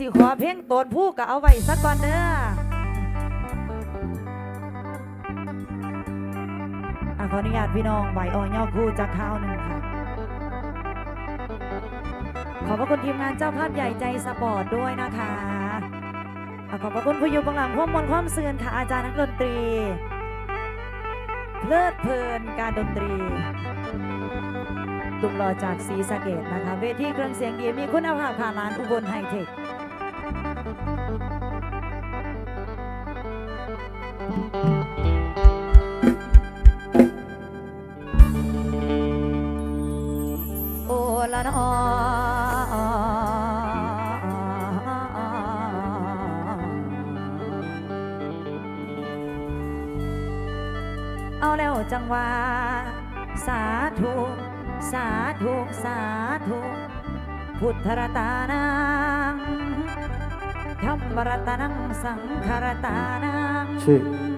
สิขอเพลงโตนผู้ก็เอาไว้สักก่อนเด้ออขออนุญาตพี่น้องไหวออยอคู่จากข้าวหนึ่งค่ะ ขอบพระคุณทีมงานเจ้าภาพใหญ่ใจสปอร์ตด้วยนะคะอขอบพระคุณผู้อยู่เบื้องหลังความมนต์ความเสื่อนค่ะอาจารย์นักดนตรี เพลิดเพลินการดนตรีตุกหล่อจากสีสะเกตนะคะ เวทีเครื่องเสียงดีมีคุณภาพค่ะร้านอุบลไฮเทค ละนอเอาแล้วจังหวะสาธุ สาธุ สาธุ พุทธรตานังธรรมรตานังสังขรตานังชื่อ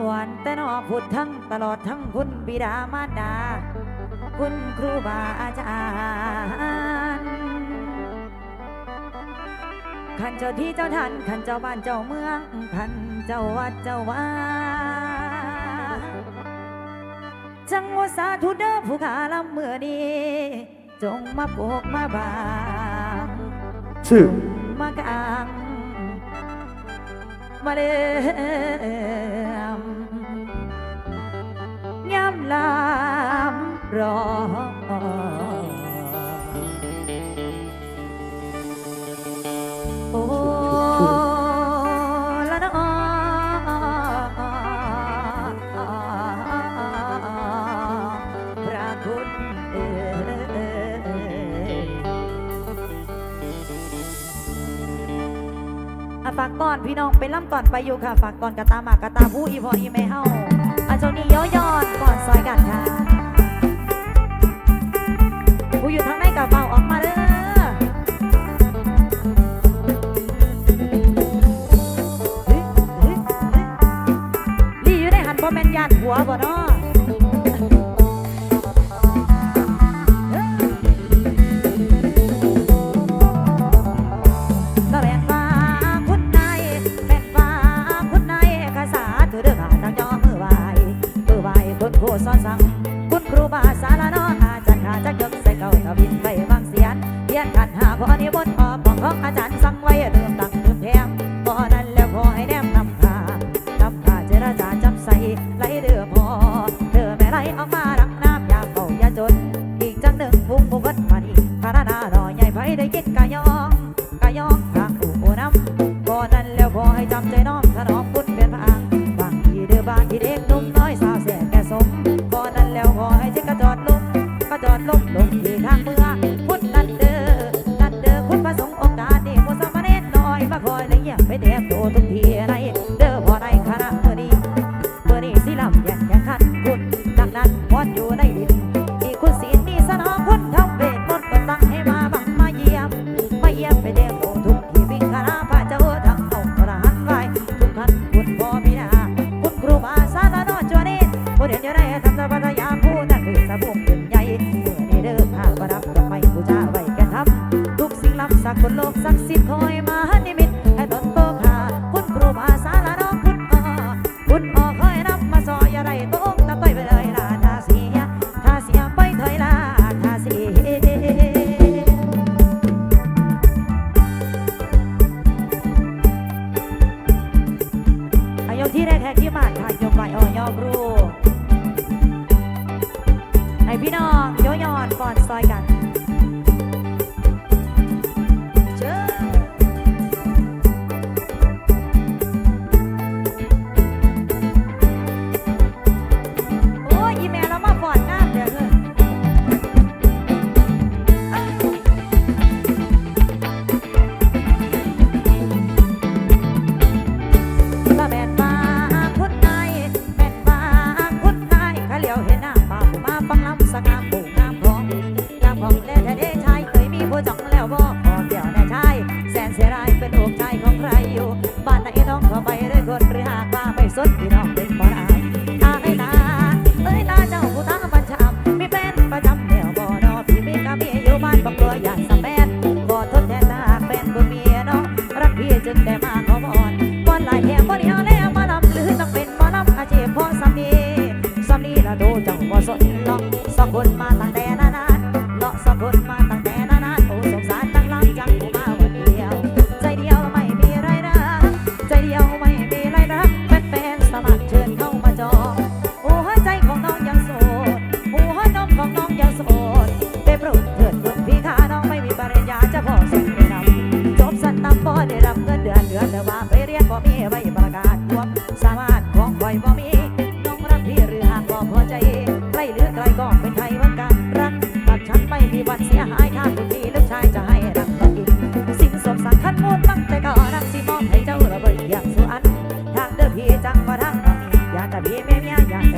ล้วนแต่นอพุทธังตลอดทั้งคุณบิดามารดา คุณครูบาอาจารย์ขันเจ้าที่เจ้าท่านขันเจ้าบ้านเจ้าเมืองขันเจ้าวัดเจ้าว่าจังหวะสาธุเด้อผู้ขาลำเมื่อนี้ จงมาโปกมาบางชื่อมากลาง มาเดิมย้ำลามรอ อาฝากตอนพี่น้องไปล่ำก่อนไปอยู่ค่ะ ฝากตอนกระตาหมากกระตาผู้อีพออีแม่เฮาอาเจ้านี้ย้อยอนก่อนซอยกันค่ะ คนโลกศักดิ์สิทธิ์คอยมานิมิตให้ตนโตขาคุณครูบาสารน้องคุณอ่อคุณอ่อคอยนำมาซอยอะไรตกตะต้อยไปเลยล่ะทาเสียทาเสียไปถอยล่ะทาเสียอายกที่แรกแขกที่มา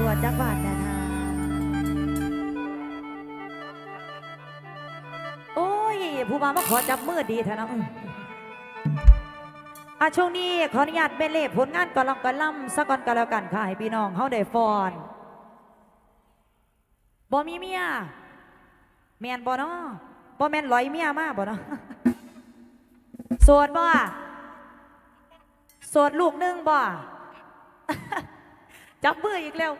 สวดสวจากบ้านนะนะโอ้ย ผู้มามาขอจับมือดีเถอะนะอืมอะช่วงนี้ขออนุญาตเป็นเล่ผลงานก่อนลองก่อนล่ำสักก่อนก็แล้วกันค่ะ ให้พี่น้องเขาได้ฟอนบ่มีเมียแมนบ่เนาะบ่แมนลอยเมียมากบ่เนาะโสดบ่โสดลูกหนึงบ่ จับมืออีกแล้ว